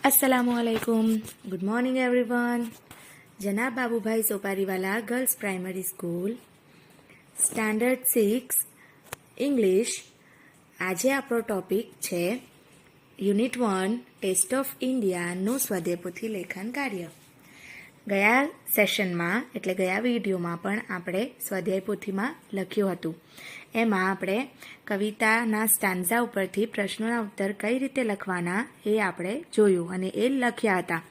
અસલામુઅલૈકુમ good morning everyone જના Babubhai Sopariwala girls primary school standard six English આજે આપણો topic છે unit one test of ઇન્ડિયાનું સ્વદેપુથી લેખન કાર્ય ગયા સેશનમાં એટલે ગયા વિડીયોમાં પણ આપણે સ્વાધ્યાય પોથીમાં લખ્યું હતું. એમાં આપણે કવિતાના સ્ટાન્ઝા ઉપરથી પ્રશ્નોના ઉત્તર કઈ રીતે લખવાના એ આપણે જોયું અને એ લખ્યા હતા.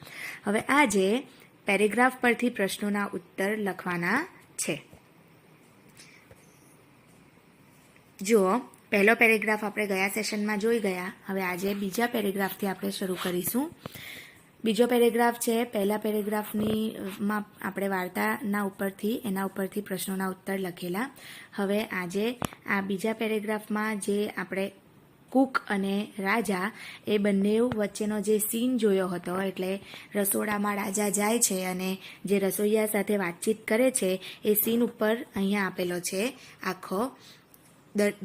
હવે આજે પેરેગ્રાફ પરથી પ્રશ્નોના ઉત્તર લખવાના છે. જુઓ, પહેલો પેરેગ્રાફ આપણે ગયા સેશનમાં જોઈ ગયા. હવે આજે બીજા પેરેગ્રાફથી આપણે શરૂ કરીશું. બીજો પેરેગ્રાફ છે, પહેલા પેરેગ્રાફની માં આપણે વાર્તાના ઉપરથી, એના ઉપરથી પ્રશ્નોના ઉત્તર લખેલા. હવે આજે આ બીજા પેરેગ્રાફમાં જે આપણે કુક અને રાજા, એ બંને વચ્ચેનો જે સીન જોયો હતો, એટલે રસોડામાં રાજા જાય છે અને જે રસોઈયા સાથે વાતચીત કરે છે, એ સીન ઉપર અહીંયા આપેલો છે, આખો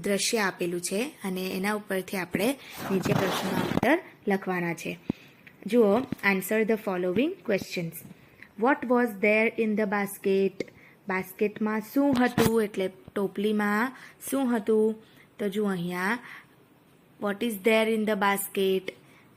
દ્રશ્ય આપેલું છે, અને એના ઉપરથી આપણે નીચે પ્રશ્નોના ઉત્તર લખવાના છે. જુઓ answer the following questions what was there in the basket બાસ્કેટમાં શું હતું? એટલે ટોપલીમાં શું હતું? તો જુઓ અહીંયા. What is there in the basket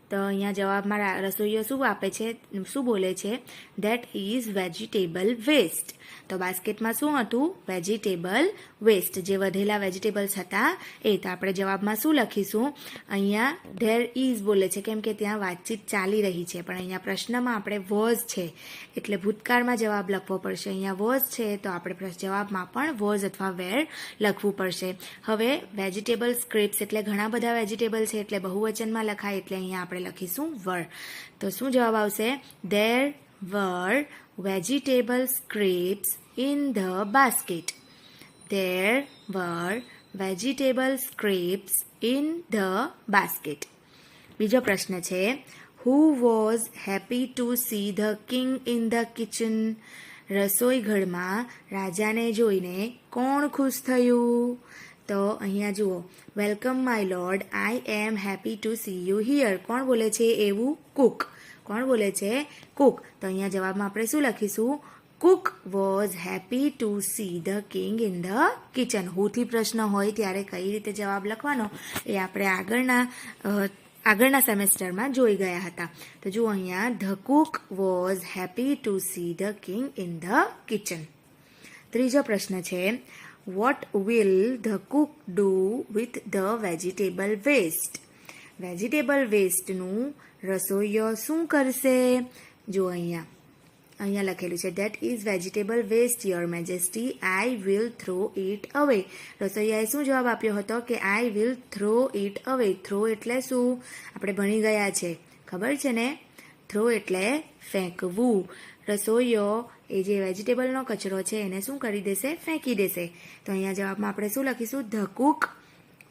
તો અહીંયા જવાબમાં રસોઈઓ શું આપે છે, શું બોલે છે? ધેટ ઇઝ વેજીટેબલ વેસ્ટ તો બાસ્કેટમાં શું હતું? વેજીટેબલ વેસ્ટ જે વધેલા વેજીટેબલ્સ હતા, એ તો આપણે જવાબમાં શું લખીશું? અહીંયા ધેર ઇઝ બોલે છે, કેમ કે ત્યાં વાતચીત ચાલી રહી છે, પણ અહીંયા પ્રશ્નમાં આપણે વોઝ છે. એટલે ભૂતકાળમાં જવાબ લખવો પડશે. અહીંયા વોઝ છે, તો આપણે જવાબમાં પણ વોઝ અથવા વેર લખવું પડશે. હવે વેજીટેબલ સ્ક્રિપ્સ એટલે ઘણા બધા વેજીટેબલ છે, એટલે બહુવચનમાં લખાય એટલે અહીંયા આપણે લખીશું વર. તો શું જવાબ આવશે? There were vegetable scripts in the basket there were vegetable scraps in the basket બીજો પ્રશ્ન છે who was happy to see the king in the kitchen રસોઈ ઘરમાં રાજાને જોઈને કોણ ખુશ થયું? તો અહીંયા જુઓ. Welcome my lord I am happy to see you here કોણ બોલે છે એવું? કુક કોણ બોલે છે? કુક તો અહીંયા જવાબમાં આપણે શું લખીશું? Cook was happy to see the king in the kitchen Houthi પ્રશ્ન હોય ત્યારે કઈ રીતે જવાબ લખવાનો એ આપણે આગળના આગળના સેમેસ્ટરમાં જોઈ ગયા હતા. તો જુઓ અહીંયા the cook was happy to see the king in the kitchen ત્રીજો પ્રશ્ન છે what will the cook do with the vegetable waste vegetable વેસ્ટનું રસોઈયો શું કરશે? જો અહીંયા અહીંયા લખેલું છે that is vegetable waste your majesty I will throw it away રસોઈયાએ શું જવાબ આપ્યો હતો કે I will throw it away throw એટલે શું? આપણે ભણી ગયા છે. ખબર છે ને? થ્રો એટલે ફેંકવું. રસોઈયો એ જે વેજીટેબલનો કચરો છે એને શું કરી દેશે? ફેંકી દેશે. તો અહીંયા જવાબમાં આપણે શું લખીશું? The cook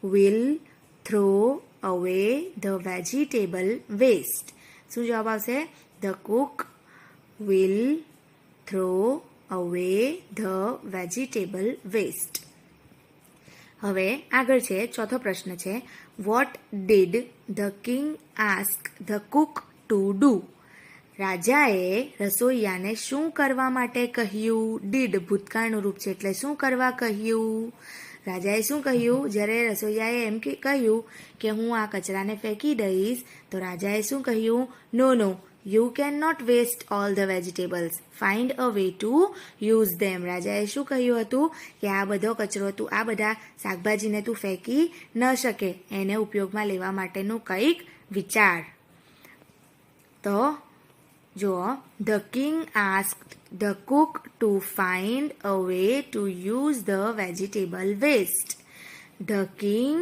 will throw away the vegetable waste શું જવાબ આવશે? The cook will throw away the vegetable waste હવે આગળ છે, ચોથો પ્રશ્ન છે. What did the king ask the cook to do રાજાએ રસોઈયાને શું કરવા માટે કહ્યું? ડીડ ભૂતકાળનું રૂપ છે એટલે શું કરવા કહ્યું? રાજાએ શું કહ્યું? જ્યારે રસોઈયાએ એમ કહ્યું કે, હું આ કચરાને ફેંકી દઈશ, તો રાજાએ શું કહ્યું? No no you can not waste all the vegetables find a way to use them રાજાએ શું કહ્યું હતું? કે, આ બધો કચરો તું, આ બધા શાકભાજીને તું ફેંકી ન શકે. એને ઉપયોગમાં લેવા માટેનું કંઈક વિચાર. તો જુઓ the king asked the cook to find a way to use the vegetable waste. The king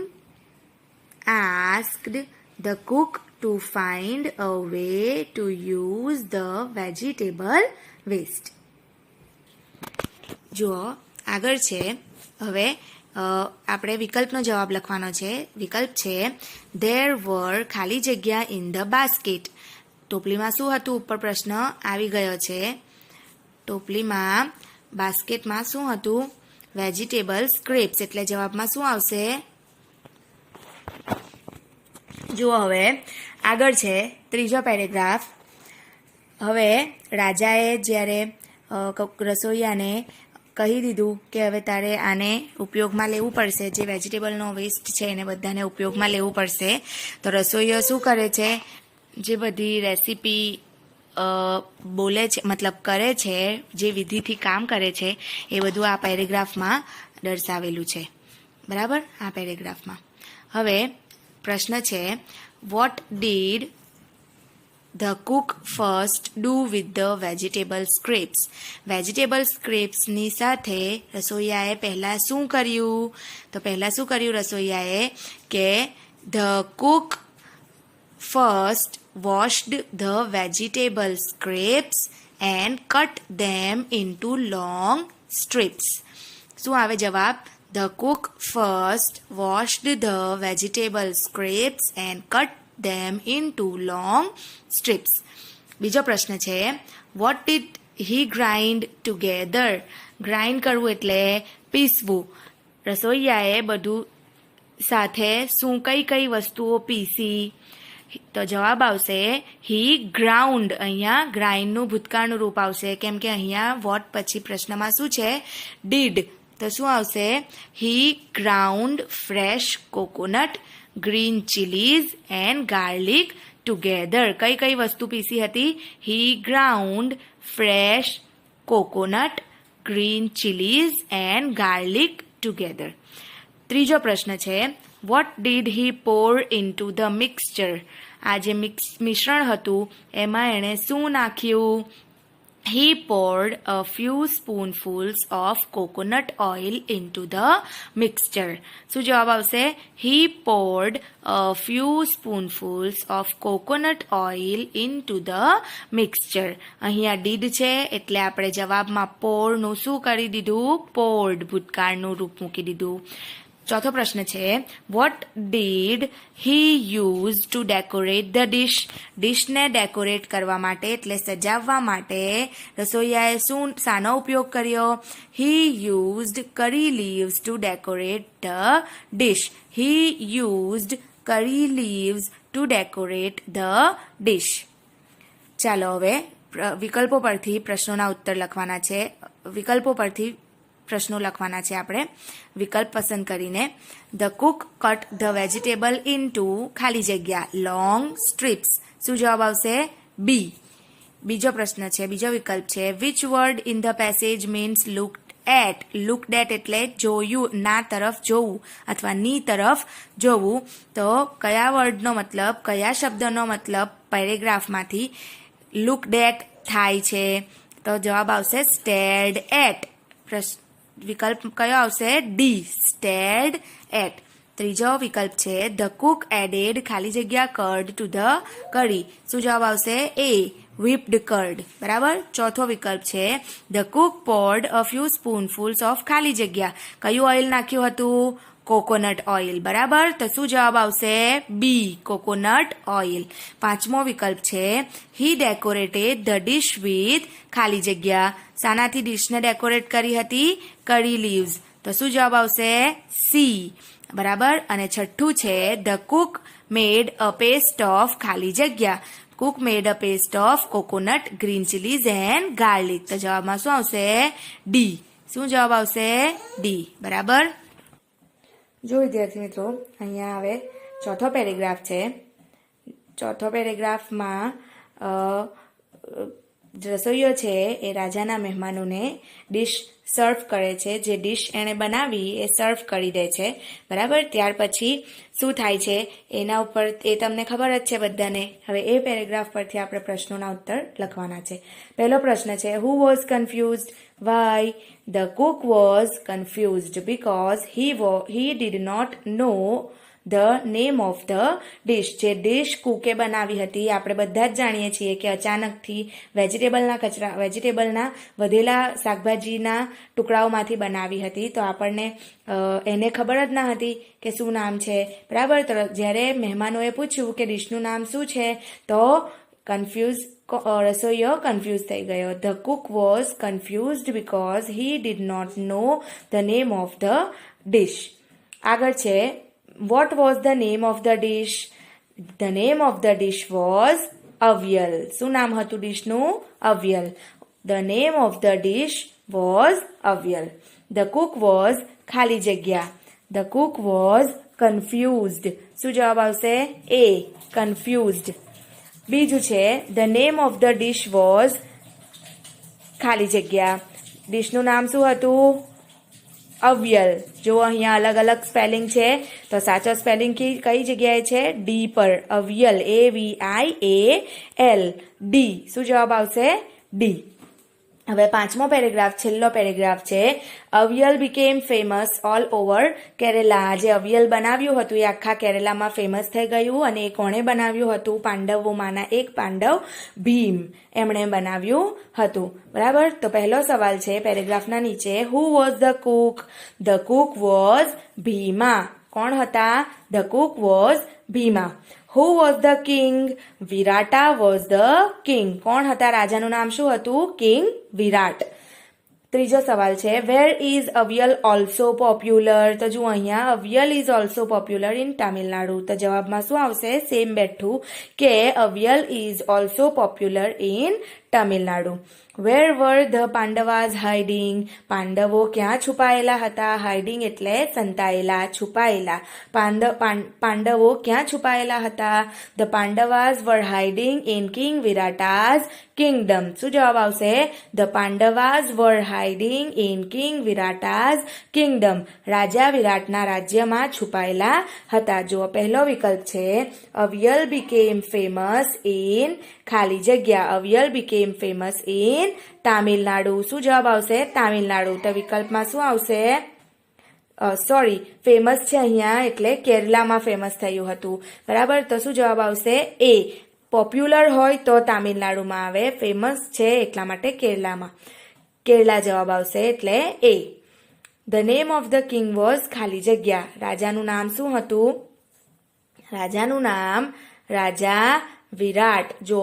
asked the cook to find a way to use the vegetable waste. જુઓ આગળ છે, હવે આપણે વિકલ્પનો જવાબ લખવાનો છે. વિકલ્પ છે ધેર વર ખાલી જગ્યા ઇન ધ બાસ્કેટ ટોપલીમાં શું હતું? ઉપર પ્રશ્ન આવી ગયો છે. ટોપલીમાં બાસ્કેટમાં શું હતું? Vegetable scraps. એટલે જવાબમાં શું આવશે? જુઓ હવે. આગળ છે. ત્રીજો પેરેગ્રાફ. હવે રાજાએ જ્યારે રસોઈયાને કહી દીધું કે હવે તારે આને ઉપયોગમાં લેવું પડશે, જે વેજીટેબલનો વેસ્ટ છે એને બધાને ઉપયોગમાં લેવું પડશે, તો રસોઈયો શું કરે છે? જે બધી રેસીપી બોલે છે, મતલબ કરે છે, જે વિધિથી કામ કરે છે, એ બધું આ પેરેગ્રાફમાં દર્શાવેલું છે. બરાબર? આ પેરેગ્રાફમાં. હવે પ્રશ્ન છે what did the cook first do with the vegetable scraps vegetable સ્ક્રેપ્સની સાથે રસોઈયાએ પહેલાં શું કર્યું? તો પહેલાં શું કર્યું રસોઈયાએ? કે the cook first washed the vegetable scraps and cut them into long strips શું આવે જવાબ the cook first washed the vegetable scraps and cut them into long strips બીજો પ્રશ્ન છે what did he grind together grind કરવું એટલે પીસવું રસોઈયાએ બધું સાથે શું કઈ કઈ વસ્તુઓ પીસી તો જવાબ આવશે હી ગ્રાઉન્ડ અહીંયા ગ્રાઇન્ડનું ભૂતકાળનું રૂપ આવશે. કેમ કે અહીંયા વોટ પછી પ્રશ્નમાં શું છે? ડીડ તો શું આવશે? He ground fresh coconut green chillies and garlic together કઈ કઈ વસ્તુ પીસી હતી? He ground fresh coconut green chillies and garlic together ત્રીજો પ્રશ્ન છે what did he pour into the mixture આ જે મિક્સ મિશ્રણ હતું. એમાં એણે શું નાખ્યું. He poured a few spoonfuls of coconut oil into the mixture શું જવાબ આવશે? He poured a few spoonfuls of coconut oil into the mixture અહીંયા ડીડ છે, એટલે આપણે જવાબમાં પોરનું શું કરી દીધું? પોર્ડ ભૂતકાળનું રૂપ મૂકી દીધું. ચોથો પ્રશ્ન છે what did he use to decorate the dish ડિશને decorate કરવા માટે, એટલે સજાવવા માટે રસોઈયાએ શું શાનો ઉપયોગ કર્યો? He used curry leaves to decorate the dish he used curry leaves to decorate the dish ચાલો હવે વિકલ્પો પરથી પ્રશ્નોના ઉત્તર લખવાના છે. વિકલ્પો પરથી પ્રશ્નો લખવાના છે આપણે. વિકલ્પ પસંદ કરીને the cook cut the vegetable into ખાલી જગ્યા લોંગ સ્ટ્રીપ્સ શું જવાબ આવશે? બી બીજો પ્રશ્ન છે, બીજો વિકલ્પ છે which word in the passage means look at look that એટલે જોયું, ના તરફ જોવું અથવા ની તરફ જોવું. તો કયા વર્ડનો મતલબ, કયા શબ્દનો મતલબ પેરેગ્રાફમાંથી લુક ડેટ થાય છે? તો જવાબ આવશે સ્ટેડ એટ વિકલ્પ કયો આવશે? ડી સ્ટેડ એટ ત્રીજો વિકલ્પ છે ધ કુક એડેડ ખાલી જગ્યા કર્ડ ટુ ધ કરી શું જવાબ આવશે? એ whipped કર્ડ બરાબર? ચોથો વિકલ્પ છે the cook poured a few spoonfuls of ખાલી જગ્યા. કયું ઓઇલ નાખ્યું હતું? કોકોનટ ઓઇલ, બરાબર? તો શું જવાબ આવશે? B coconut oil. પાંચમો વિકલ્પ છે he decorated the dish with ખાલી જગ્યા. શાનાથી ડિશને ડેકોરેટ કરી હતી કરી લીવ્સ તો શું જવાબ આવશે? સી બરાબર? અને છઠ્ઠું છે the cook made a paste of ખાલી જગ્યા. Cook made a paste of coconut green chillies and garlic તો જવાબમાં શું આવશે? ડી શું જવાબ આવશે? ડી બરાબર? જો વિદ્યાર્થી મિત્રો અહીંયા હવે ચોથો પેરેગ્રાફ છે. ચોથો પેરેગ્રાફમાં રસોઈયો છે એ રાજાના મહેમાનોને ડિશ સર્વ કરે છે. જે ડિશ એણે બનાવી એ સર્વ કરી દે છે. બરાબર? ત્યાર પછી શું થાય છે? એના ઉપર એ તમને ખબર જ છે બધાને. હવે એ પેરેગ્રાફ પરથી આપણે પ્રશ્નોના ઉત્તર લખવાના છે. પહેલો પ્રશ્ન છે who was confused why the cook was confused because he વો he did not know the name of the dish, જે ડિશ કુકે બનાવી હતી. આપણે બધા જ જાણીએ છીએ કે અચાનકથી વેજીટેબલના કચરા, વેજીટેબલના વધેલા શાકભાજીના ટુકડાઓમાંથી બનાવી હતી. તો આપણને એને ખબર જ ના હતી કે શું નામ છે. બરાબર? તો જ્યારે મહેમાનોએ પૂછ્યું કે ડિશનું નામ શું છે, તો કન્ફ્યુઝ રસોઈયો કન્ફ્યુઝ થઈ ગયો. The cook was confused because he did not know the name of the dish આગળ છે what was the name of the dish? The name of the dish was Avyal. શું નામ હતું ડીશનું Avyal. The name of the dish was Avyal. The cook was ખાલી જગ્યા the cook was confused શું જવાબ આવશે એ કન્ફ્યુઝડ બીજું છે the name of the dish was ખાલી જગ્યા ડીશનું નામ શું હતું અવ્યલ. જો અહીંયા અલગ અલગ સ્પેલિંગ છે. તો સાચો સ્પેલિંગ કઈ જગ્યાએ છે? ડી પર. અવ્યલ. એ વી આઈ એ એલ ડી શું જવાબ આવશે? ડી હવે પાંચમો પેરેગ્રાફ, છેલ્લો પેરેગ્રાફ છે, avial became famous all over Kerala. જે અવિયલ બનાવ્યું હતું, એ આખા કેરેલામાં ફેમસ થઈ ગયું અને એ કોણે બનાવ્યું હતું? પાંડવોમાંના એક પાંડવ, ભીમ, એમણે બનાવ્યું હતું. બરાબર? તો પહેલો સવાલ છે, પેરેગ્રાફના નીચે who was the cook the cook was Bhima. કોણ હતા? The cook was Bhima. Who was the king Virata was the king કોણ હતા રાજાનું નામ? શું હતું? કિંગ વિરાટ ત્રીજો સવાલ છે where is avial also popular તો જુઓ અહીંયા avial is also popular in Tamil Nadu તો જવાબમાં શું આવશે? સેમ બેઠું કે avial is also popular in Tamil Nadu where were the Pandavas hiding પાંડવો ક્યાં છુપાયેલા હતા? હાઇડિંગ એટલે સંતાયેલા, છુપાયેલા. પાંડ પાંડવો ક્યાં છુપાયેલા હતા? The Pandavas were hiding in king Virata's kingdom શું જવાબ આવશે? The Pandavas were hiding in king Virata's kingdom રાજા વિરાટના રાજ્યમાં છુપાયેલા હતા. જો પહેલો વિકલ્પ છે. અવિયલ બીકેમ ફેમસ ઇન ખાલી જગ્યા. Avial became famous in Tamil Nadu શું જવાબ આવશે? તામિલનાડુ તો વિકલ્પમાં શું આવશે? સોરી ફેમસ છે અહીંયા, એટલે કેરલામાં ફેમસ થયું હતું. બરાબર? તો શું જવાબ આવશે? એ પોપ્યુલર હોય તો તામિલનાડુમાં આવે ફેમસ છે એટલા માટે કેરલામાં. કેરલા જવાબ આવશે, એટલે A. The name of the king was ખાલી જગ્યા. રાજાનું નામ શું હતું? રાજાનું નામ રાજા વિરાટ. જો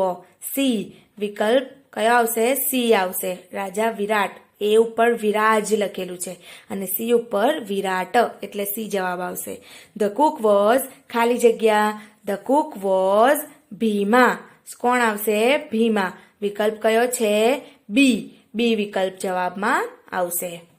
સી વિકલ્પ કયો આવશે? સી આવશે. રાજા વિરાટ. એ ઉપર વિરાજ લખેલું છે. અને સી ઉપર વિરાટ. એટલે સી જવાબ આવશે. ધ કુક વોઝ ખાલી જગ્યા. The cook was Bhima. કોણ આવશે? ભીમા. વિકલ્પ કયો છે? બી. બી વિકલ્પ જવાબમાં આવશે.